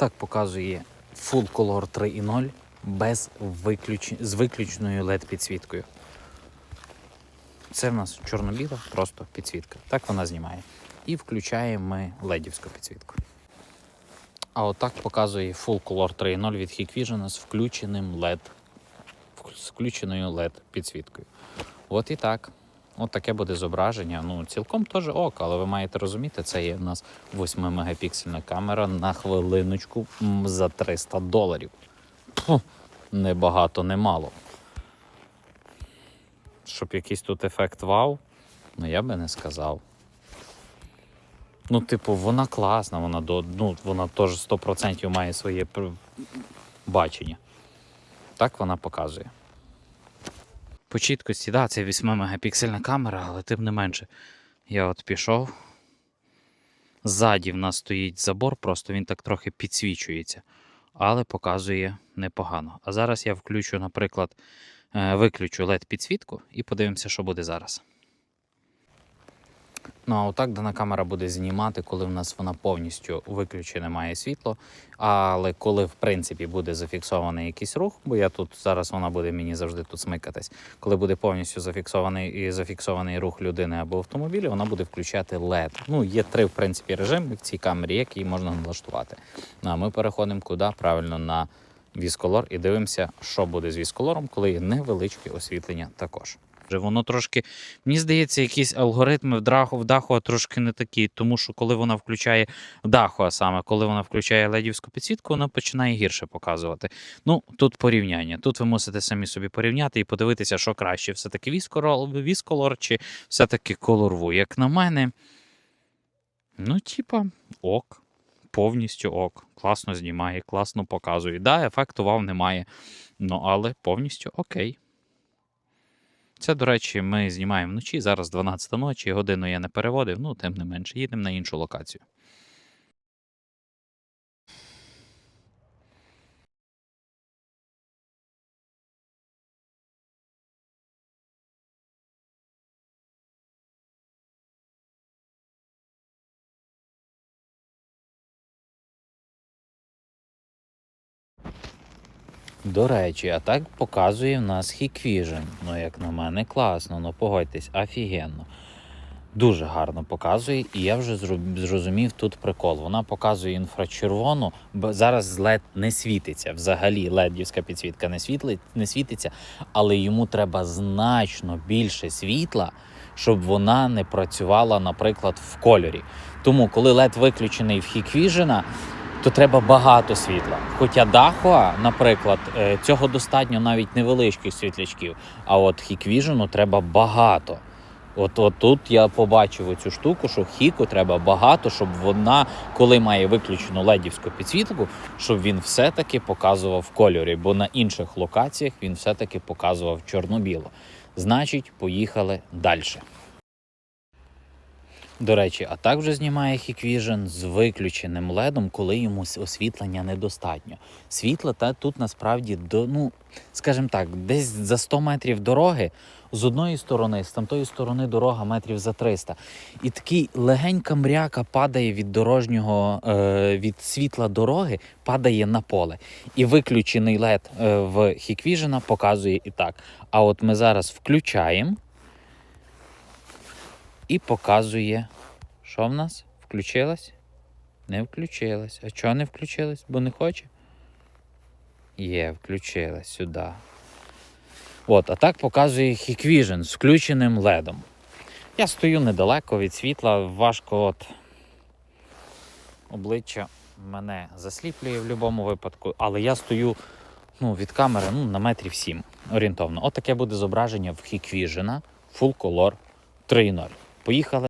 Так показує Full Color 3.0 без виключ... з виключною LED підсвіткою. Це в нас чорно-біла, просто підсвітка. Так вона знімає. І включаємо ми ледівську підсвітку. А отак показує Full Color 3.0 від Hikvision з включеним LED. з включеною LED підсвіткою. От і так. От таке буде зображення. Ну, цілком теж ок, але ви маєте розуміти, це є в нас 8 мегапіксельна камера на хвилиночку за 300 доларів. Пфу, не багато, не мало. Щоб якийсь тут ефект вау, ну я би не сказав. Ну, типу, вона класна, вона до, ну, вона теж 100% має своє бачення. Так вона показує. По чіткості, да, це 8 мегапіксельна камера, але тим не менше. Я от пішов. Ззаді в нас стоїть забор, просто він так трохи підсвічується, але показує непогано. А зараз я включу, наприклад, е, виключу LED підсвітку і подивимося, що буде зараз. Ну, а отак дана камера буде знімати, коли в нас вона повністю виключене має світло. Але коли, в принципі, буде зафіксований якийсь рух, бо я тут зараз вона буде мені завжди тут смикатись. Коли буде повністю зафіксований і зафіксований рух людини або автомобіля, вона буде включати LED. Ну, є три, в принципі, режими в цій камері, які можна налаштувати. Ну, а ми переходимо куди? Правильно на вісколор і дивимося, що буде з вісколором, коли є невеличке освітлення також. Вже Воно трошки, мені здається, якісь алгоритми в даху, в даху трошки не такі, тому що коли вона включає в даху, а саме коли вона включає ледівську підсвітку, вона починає гірше показувати. Ну, тут порівняння. Тут ви мусите самі собі порівняти і подивитися, що краще: все-таки вісколор чи все-таки колорву. Як на мене, ну, типа, ок. Повністю ок. Класно знімає, класно показує. Да, ефекту вау немає. Ну, але повністю окей. Це, до речі, ми знімаємо вночі. Зараз 12 ночі, годину я не переводив, ну, тим не менше, їдемо на іншу локацію. До речі, а так показує в нас Hikvision. Ну, як на мене, класно, ну погодьтесь, офігенно. Дуже гарно показує, і я вже зрозумів тут прикол. Вона показує інфрачервону, бо зараз LED не світиться. Взагалі ледівська підсвітка не, світли, не світиться, але йому треба значно більше світла, щоб вона не працювала, наприклад, в кольорі. Тому, коли LED виключений в Hikvision, то треба багато світла. Хоча Дахуа, наприклад, е, цього достатньо навіть невеличких світлячків, а от Hikvision треба багато. От, от тут я побачив оцю штуку, що Хіку треба багато, щоб вона, коли має виключену ледівську підсвітку, щоб він все-таки показував в кольорі, бо на інших локаціях він все-таки показував чорно-біло. Значить, поїхали далі. До речі, а так вже знімає Hikvision з виключеним ледом, коли йому освітлення недостатньо. Світла та тут насправді до, ну, скажімо так, десь за 100 метрів дороги з одної сторони, з тамтої сторони дорога метрів за 300. І такий легенька мряка падає від дорожнього, е, від світла дороги, падає на поле. І виключений лед е, в Hikvision показує і так. А от ми зараз включаємо і показує, що в нас включилось? Не включилось. А чого не включилось? Бо не хоче? Є, включилось сюди. От, а так показує Hikvision з включеним ледом. Я стою недалеко від світла, важко от обличчя мене засліплює в будь-якому випадку, але я стою ну, від камери ну, на метрів 7 орієнтовно. От таке буде зображення в Hikvision Full Color 3.0. Поїхали.